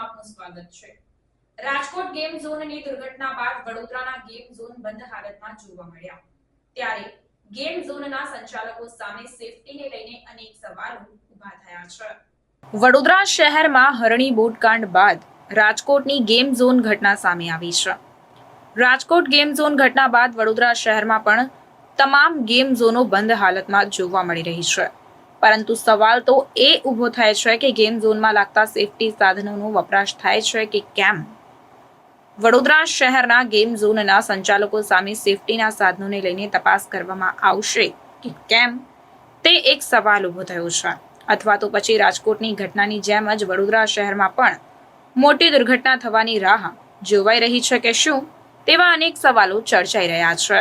આપનું સ્વાગત છે. રાજકોટ ગેમ ઝોનની દુર્ઘટના બાદ વડોદરાના ગેમ ઝોન બંધ હાલતમાં જોવા મળ્યા. ત્યારે ગેમ ઝોનના સંચાલકો સામે સેફટીને લઈને અનેક સવાલો ઊભા થયા છે. વડોદરા શહેરમાં હરણી બોટકાંડ બાદ રાજકોટની ગેમ ઝોન ઘટના સામે આવી છે. રાજકોટ ગેમ ઝોન ઘટના બાદ વડોદરા શહેરમાં પણ તમામ ગેમ ઝોનો બંધ હાલતમાં જોવા મળી રહી છે. પરંતુ સવાલ તો એ ઊભો થાય છે કે ગેમ ઝોનમાં લાગતા સેફટી સાધનોનો વપરાશ થાય છે કે કેમ? વડોદરા શહેરના ગેમ ઝોનના સંચાલકો સામે સેફટીના સાધનોને લઈને તપાસ કરવામાં આવશે કે કેમ? તે એક સવાલ ઊભો થયો છે. અથવા તો પછી રાજકોટની ઘટનાની જેમ જ વડોદરા શહેરમાં પણ મોટી દુર્ઘટના થવાની રાહ જોવાઈ રહી છે કે શું? તેવા અનેક સવાલો ચર્ચાઈ રહ્યા છે.